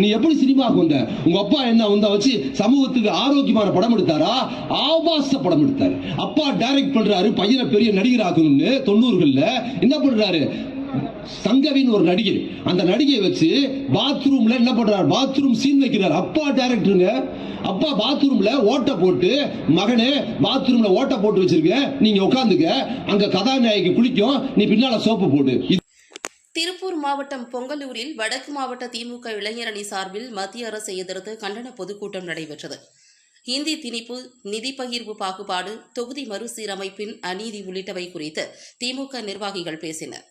நீ எப்படி சினிமாவுக்கு வந்த உங்க அப்பா என்ன வந்தா வச்சு சமூகத்துக்கு ஆரோக்கியமான படம் எடுத்தாரா? ஆபாச படம் எடுத்தாரு. அப்பா டைரக்ட் பண்றாரு பையனை பெரிய நடிகர் ஆகணும்னு தொண்ணூறுகள்ல. என்ன பண்றாரு? சங்கவின் ஒரு நடிகை. அந்த நடிகையை வச்சு பாத்ரூம்ல என்ன பண்றாரு? பாத்ரூம் சீன் வைக்கிறார். அப்பா டைரக்டருங்க அப்பா பாத்ரூம்ல ஓட்ட போட்டு மகனே பாத்ரூம்ல ஓட்ட போட்டு வச்சிருக்க. நீங்க உட்காந்துக்க. அங்க கதாநாயகி குளிக்கும். நீ பின்னால சோப்பு போட்டு திருப்பூர் மாவட்டம் பொங்கலூரில் வடக்கு மாவட்ட திமுக இளைஞரணி சார்பில் மத்திய அரசை எதிர்த்து கண்டன பொதுக்கூட்டம் நடைபெற்றது. இந்தி திணிப்பு நிதி பகிர்வு பாகுபாடு தொகுதி மறுசீரமைப்பின் அநீதி உள்ளிட்டவை குறித்து திமுக நிர்வாகிகள் பேசினர்.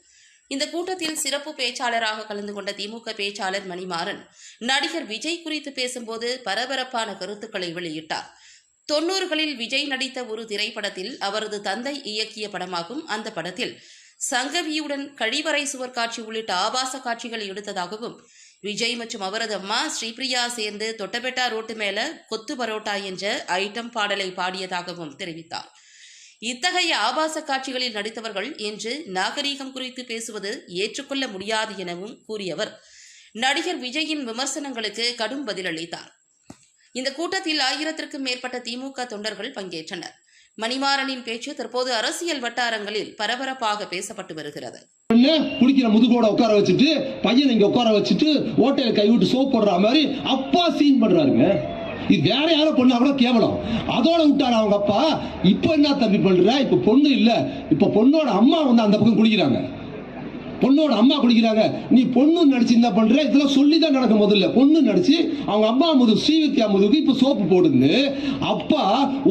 இந்த கூட்டத்தில் சிறப்பு பேச்சாளராக கலந்து கொண்ட திமுக பேச்சாளர் மணிமாறன் நடிகர் விஜய் குறித்து பேசும்போது பரபரப்பான கருத்துக்களை வெளியிட்டார். தொன்னூறுகளில் விஜய் நடித்த ஒரு திரைப்படத்தில் அவரது தந்தை இயக்கிய படமாகும் அந்த படத்தில் சங்கவியுடன் கழிவறை சுவர் காட்சி உள்ளிட்ட ஆபாச காட்சிகளை எடுத்ததாகவும் விஜய் மற்றும் அவரது அம்மா ஸ்ரீபிரியா சேர்ந்து தொட்டபெட்டா ரோட்டு மேல கொத்து பரோட்டா என்ற ஐட்டம் பாடலை பாடியதாகவும் தெரிவித்தார். இத்தகைய ஆபாச காட்சிகளில் நடித்தவர்கள் என்று நாகரீகம் குறித்து பேசுவது ஏற்றுக்கொள்ள முடியாது எனவும் கூறியவர். நடிகர் விஜயின் விமர்சனங்களுக்கு கடும் பதிலளித்தார். இந்த கூட்டத்தில் ஆயிரத்திற்கும் மேற்பட்ட திமுக தொண்டர்கள் பங்கேற்றனர். மணிமாறனின் பேச்சு தற்போது அரசியல் வட்டாரங்களில் பரபரப்பாக பேசப்பட்டு வருகிறது. பொண்ணு குளிக்கிற முதுகோட உட்கார வச்சுட்டு பையன் இங்க உட்கார வச்சுட்டு ஓட்டையில கை விட்டு சோப் போடுற மாதிரி அப்பா சீன் பண்றாருங்க. இது வேற யாரோ பொண்ணா கூட கேவலம். அதோட விட்டாரு அவங்க அப்பா? இப்ப என்ன தம்பி பண்ற? இப்ப பொண்ணு இல்ல. இப்ப பொண்ணோட அம்மா வந்து அந்த பக்கம் குளிக்கிறாங்க. பொண்ணோட அம்மா குடிக்கிறாங்க. நீ பொண்ணு நடிச்சு என்ன பண்ற? இதெல்லாம் சொல்லி தான் நடக்கும் முதல்ல. பொண்ணு நடிச்சு அவங்க அம்மா முது ஸ்ரீவித்யா முதுகு இப்ப சோப்பு போடுன்னு அப்பா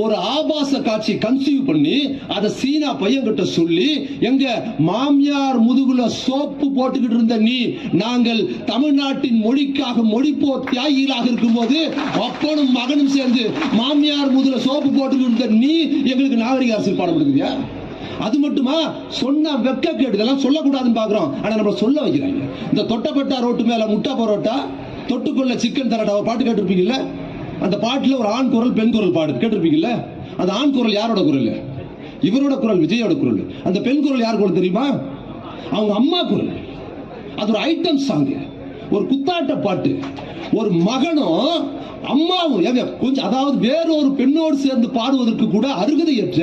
ஒரு ஆபாச காட்சி கன்சீவ் பண்ணி அதை சீனா பையன் கிட்ட சொல்லி எங்க மாமியார் முதுகுல சோப்பு போட்டுக்கிட்டு இருந்த நீ நாங்கள் தமிழ்நாட்டின் மொழிக்காக மொழிப்போ தியாகிகளாக இருக்கும்போது அப்பனும் மகனும் சேர்ந்து மாமியார் முதுகுல சோப்பு போட்டுக்கிட்டு இருந்த நீ எங்களுக்கு நாகரிக அரசியல் பாடம் கொடுக்குறியா அது மட்டுமா? சொன்ன வெக்க கேடு இதெல்லாம் சொல்லக்கூடாதுன்னு பாக்குறோம் ஆனா நம்ம சொல்ல வைக்கிறாங்க. இந்த தொட்டப்பட்டா ரோட்டு மேல முட்டா பரோட்டா தொட்டுக்குள்ள சிக்கன் தரட்டா ஒரு பாட்டு கேட்டிருப்பீங்கல்ல? அந்த பாட்டுல ஒரு ஆண் குரல் பெண் குரல் பாடு கேட்டிருப்பீங்கல்ல? அந்த ஆண் குரல் யாரோட குரல்? இவரோட குரல் விஜயோட குரல். அந்த பெண் குரல் யார் குரல் தெரியுமா? அவங்க அம்மா குரல். அது ஒரு ஐட்டம் சாங். ஒரு குத்தாட்ட பாட்டு. ஒரு மகனும் அம்மாவும் கொஞ்சம் அதாவது வேறொரு பெண்ணோடு சேர்ந்து பாடுவதற்கு கூட அருகதையற்ற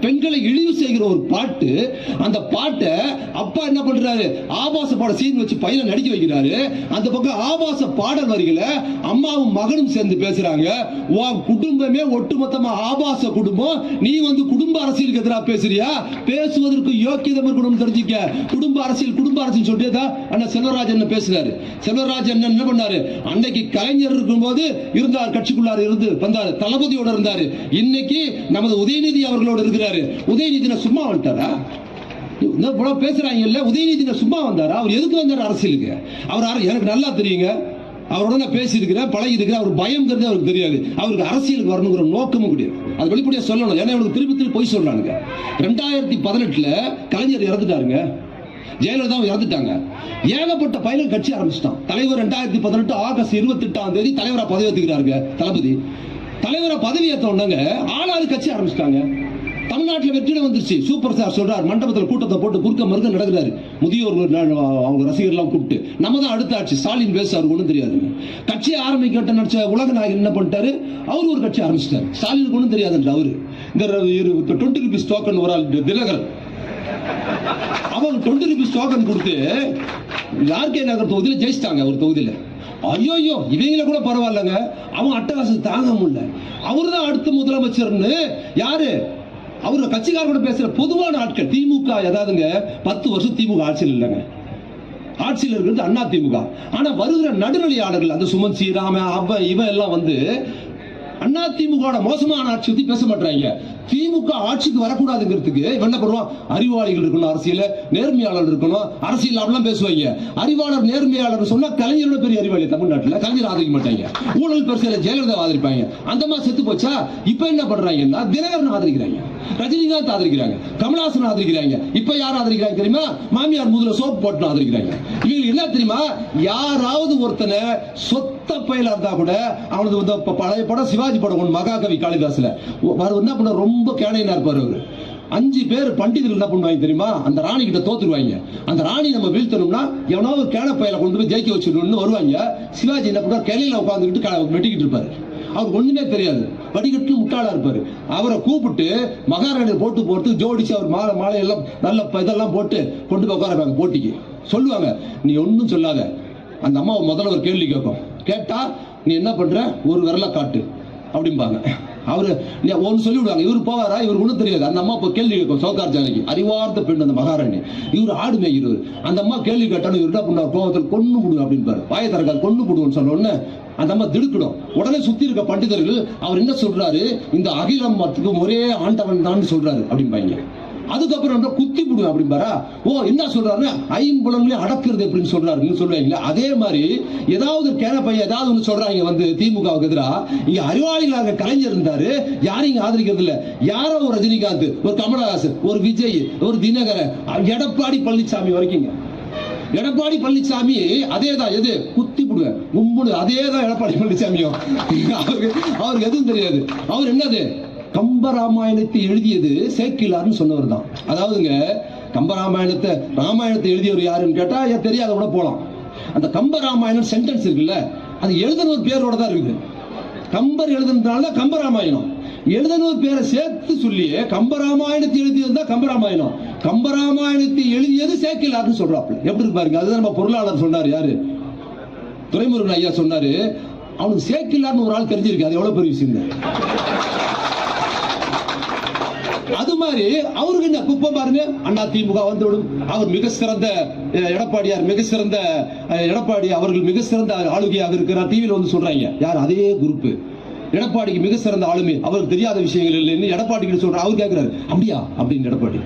பெண்களை இழிவு செய்கிற ஒரு பாட்டு. அந்த பாட்டை அப்பா என்ன பண்றாரு? ஆபாச பாட சீன் வச்சு பையனை நடிக்க வைக்கிறாரு. அந்த பக்கம் ஆபாச பாடல் வரிகளை அம்மாவும் மகனும் சேர்ந்து பேசுறாங்க. உன் குடும்பமே ஒட்டுமொத்தமா ஆபாச குடும்பம். நீ வந்து குடும்ப அரசியலுக்கு எதிராக பேசுறியா? பேசுவதற்கு யோக்கியதம் இருக்கணும் தெரிஞ்சுக்க. குடும்ப அரசியல் குடும்ப அரசியல் சொல்லிட்டு தான் அண்ணன் செல்வராஜ் என்ன பேசுறாரு. செல்வராஜ் என்ன என்ன பண்ணாரு? அன்னைக்கு கலைஞர் இருக்கும்போது இருந்தார் கட்சிக்குள்ளார இருந்து வந்தார் தளபதியோட இருந்தாரு. இன்னைக்கு நமது உதயநிதி அவர்களோட இருக்கிறாரு. உதயநிதி சும்மா வந்துட்டாரா? இந்த இவ்வளவு பேசுறாங்க இல்ல உதயநிதி சும்மா வந்தாரா? அவர் எதுக்கு வந்தாரு அரசியலுக்கு? அவர் அர- எனக்கு நல்லா தெரியுங்க. அவரோட நான் பேசியிருக்கிறேன் பழகி இருக்கிறேன் அவர் பயம்ங்கிறது அவருக்கு தெரியாது. அவருக்கு அரசியலுக்கு வரணுங்கிற நோக்கமும் கிடையாது. அது வெளிப்படையாக சொல்லணும். ஏன்னா இவனுக்கு திருப்பி திருப்பி போய் சொல்றானுங்க. ரெண்டாயிரத்தி பதினெட்டுல கலைஞர் இறந்துட்டாருங்க. ஜெயலலிதாவும் இறந்துட்டாங்க. ஏகப்பட்ட பயிலும் கட்சி ஆரம்பிச்சிட்டான். தலைவர் ரெண்டாயிரத்தி பதினெட்டு ஆகஸ்ட் இருபத்தி எட்டாம் தேதி தலைவரா பதவி ஏற்றுக்கிறாருங்க தளபதி. தலைவரை பதவி ஏத்த உடனே ஆளாறு கட்சி ஆரம்பிச்சிட்டாங்க. தமிழ்நாட்டில் வெற்றிட வந்துருச்சு. சூப்பர் ஸ்டார் சொல்றார் மண்டபத்தில் கூட்டத்தை போட்டு குறுக்க மறுக்க நடக்கிறாரு. முதியோர் அவங்க ரசிகர்லாம் கூப்பிட்டு. நம்ம தான் அடுத்த ஆட்சி. ஸ்டாலின் பேசுவார் ஒன்றும் தெரியாது. கட்சியை ஆரம்பிக்கிட்ட நினைச்ச உலக நாயகன் என்ன பண்ணிட்டாரு? அவரு ஒரு கட்சி ஆரம்பிச்சிட்டாரு. ஸ்டாலினுக்கு ஒன்றும் தெரியாதுன்ற அவரு. இந்த டுவெண்ட்டி ருபீஸ் டோக்கன் ஒரு ஆள் திலகர் அவங்க டுவெண்ட்டி ருபீஸ் டோக்கன் கொடுத்து யாருக்கே நகர் தொகுதியில் ஜெயிச்சிட்டாங்க ஒரு தொகுதியில். ஐயோ இவங்கள கூட பரவாயில்லங்க. அவன் அட்டகாசம் தாங்க முடியல. அவர் தான் அடுத்த முதலமைச்சர்னு யாரு? அவர் கட்சிக்காரர்களோட பேசுற பொதுவான ஆட்கள் திமுக ஏதாவதுங்க பத்து வருஷம் திமுக ஆட்சியில் இல்லைங்க. ஆட்சியில் இருக்கிறது அண்ணா திமுக. ஆனா வருகிற நடுநிலையாளர்கள் அந்த சுமன் சீராம அவன் இவன் எல்லாம் வந்து அண்ணா திமுக மோசமான ஆட்சி பத்தி பேச மாட்டாங்க திமுக ஆட்சிக்கு வரக்கூடாதுங்கிறதுக்கு என்ன பண்ணுவான்? அறிவாளிகள் இருக்கணும் அரசியல நேர்மையாளர் இருக்கணும். அரசியல் அப்படிலாம் பேசுவாங்க. அறிவாளர் நேர்மையாளர் சொன்னா கலைஞரோட பெரிய அறிவாளி தமிழ்நாட்டுல. கலைஞர் ஆதரிக்க மாட்டாங்க. ஊழல் பெருசில ஜெயலலிதா ஆதரிப்பாங்க. அந்த மாதிரி செத்து போச்சா? இப்ப என்ன பண்றாங்கன்னா தினகரன் ஆதரிக்கிறாங்க. ரஜினிகாந்த் ஆதரிக்கிறாங்க. கமலஹாசன் ஆதரிக்கிறாங்க. இப்ப யார் ஆதரிக்கிறாங்க தெரியுமா? மாமியார் முதல்ல சோப்பு போட்டு ஆதரிக்கிறாங்க. இவங்க என்ன தெரியுமா? யாராவது ஒருத்தனை சொத்த பயில இருந்தா கூட அவனது வந்து பழைய படம் சிவாஜி படம் ஒன்று மகாகவி காளிதாஸ்ல. அவர் என்ன பண்ண ரொம்ப ரொம்ப கேனையனா இருப்பார் அவர். அஞ்சு பேர் பண்டிதர்கள் என்ன பண்ணுவாங்க தெரியுமா? அந்த ராணி கிட்ட தோத்துருவாங்க. அந்த ராணி நம்ம வீழ்த்தணும்னா எவனோ ஒரு கேன பையில கொண்டு போய் ஜெயிக்க வச்சிடணும்னு வருவாங்க. சிவாஜி என்ன பண்ணுவார்? கிளையில உட்காந்துக்கிட்டு வெட்டிக்கிட்டு இருப்பாரு. அவர் ஒண்ணுமே தெரியாது. வடிகட்டு முட்டாளா இருப்பாரு. அவரை கூப்பிட்டு மகாராணி போட்டு போட்டு ஜோடிச்சு அவர் மாலை மாலையெல்லாம் நல்ல ப- இதெல்லாம் போட்டு கொண்டு போய் உட்காரப்பாங்க போட்டிக்கு. சொல்லுவாங்க நீ ஒன்றும் சொல்லாத. அந்த அம்மாவை முதல்ல ஒரு கேள்வி கேட்கும் கேட்டா நீ என்ன பண்ற? ஒரு விரல காட்டு. அப்படிம்பாங்க. அவரு நீ ஒன்று சொல்லி விடுவாங்க. இவர் போவாரா? இவர் ஒன்றும் தெரியாது அந்த அம்மா இப்போ கேள்வி கேட்கும். சௌகார் ஜானகி அறிவார்த்த பெண் அந்த மகாராணி. இவர் ஆடு மேய்கிறவர். அந்த அம்மா கேள்வி கேட்டாலும் இவர் என்ன பண்ணுவார் கோபத்தில் கொண்டு விடுங்க அப்படின்பாரு வாய திறக்காது கொண்டு விடுவோம்னு சொன்ன உடனே அந்த அம்மா திடுக்கிடும். உடனே சுத்தி இருக்க பண்டிதர்கள் அவர் என்ன சொல்றாரு? இந்த அகிலம் மொத்தத்துக்கும் ஒரே ஆண்டவன் தான் சொல்றாரு அப்படிம்பாங்க அதுக்கப்புறம் வந்து குத்தி விடுவேன் அப்படிம்பாரா? ஓ என்ன சொல்றாரு ஐம்புலங்களையும் அடக்குறது அப்படின்னு சொல்றாரு. சொல்லுவாங்களே அதே மாதிரி ஏதாவது கேன பையன் ஏதாவது ஒன்று சொல்றாங்க வந்து திமுகவுக்கு எதிராக இங்க அறிவாளிகளாக கலைஞர் இருந்தாரு. யாரும் இங்க ஆதரிக்கிறது இல்ல. யாரோ ஒரு ரஜினிகாந்த் ஒரு கமலஹாசன் ஒரு விஜய் ஒரு தினகரன் எடப்பாடி பழனிசாமி வரைக்குங்க எடப்பாடி பழனிசாமி அதே தான் எது? குத்தி விடுவேன் கும்புடு. அதே தான் எடப்பாடி பழனிசாமியும் அவருக்கு அவருக்கு எதுவும் தெரியாது. அவர் என்னது? கம்பராமாயணத்தை எழுதியது சேக்கிலார்னு சொன்னவர் தான் அதாவதுங்க கம்பராமாயணத்தை ராமாயணத்தை எழுதியவர் யாருன்னு கேட்டால் ஏன் தெரியாத கூட போகலாம் அந்த கம்பராமாயணம் சென்டென்ஸ் இருக்குல்ல அது எழுதின ஒரு பேரோட தான் இருக்குது. கம்பர் எழுதுனதுனால கம்பராமாயணம் எழுதனூர் பேரை சேர்த்து சொல்லியே கம்பராமாயணத்தை எழுதியது தான் கம்பராமாயணம் கம்பராமாயணத்தை எழுதியது சேக்கிலார்னு சொல்றாப்ல எப்படி இருப்பாருங்க அதுதான் நம்ம பொருளாளர் சொன்னார் யாரு? துரைமுருகன் ஐயா சொன்னாரு அவனுக்கு சேக்கிலார்னு ஒரு ஆள் தெரிஞ்சிருக்கு அது எவ்வளவு பெரிய விஷயம் அது மாதிரி அவருக்கு என்ன குப்பை பாருங்க? அண்ணா திமுக வந்துவிடும். அவர் மிக சிறந்த எடப்பாடியார் மிக சிறந்த எடப்பாடி அவர்கள் மிக சிறந்த ஆளுகையாக இருக்கிறார். டிவியில் வந்து சொல்றாங்க. யார்? அதே குரூப் எடப்பாடிக்கு மிக சிறந்த ஆளுமை. அவருக்கு தெரியாத விஷயங்கள் இல்லைன்னு எடப்பாடி கிட்ட சொல்ற அவர் கேட்கிறாரு அப்படியா? அப்படின்னு எடப்பாடி.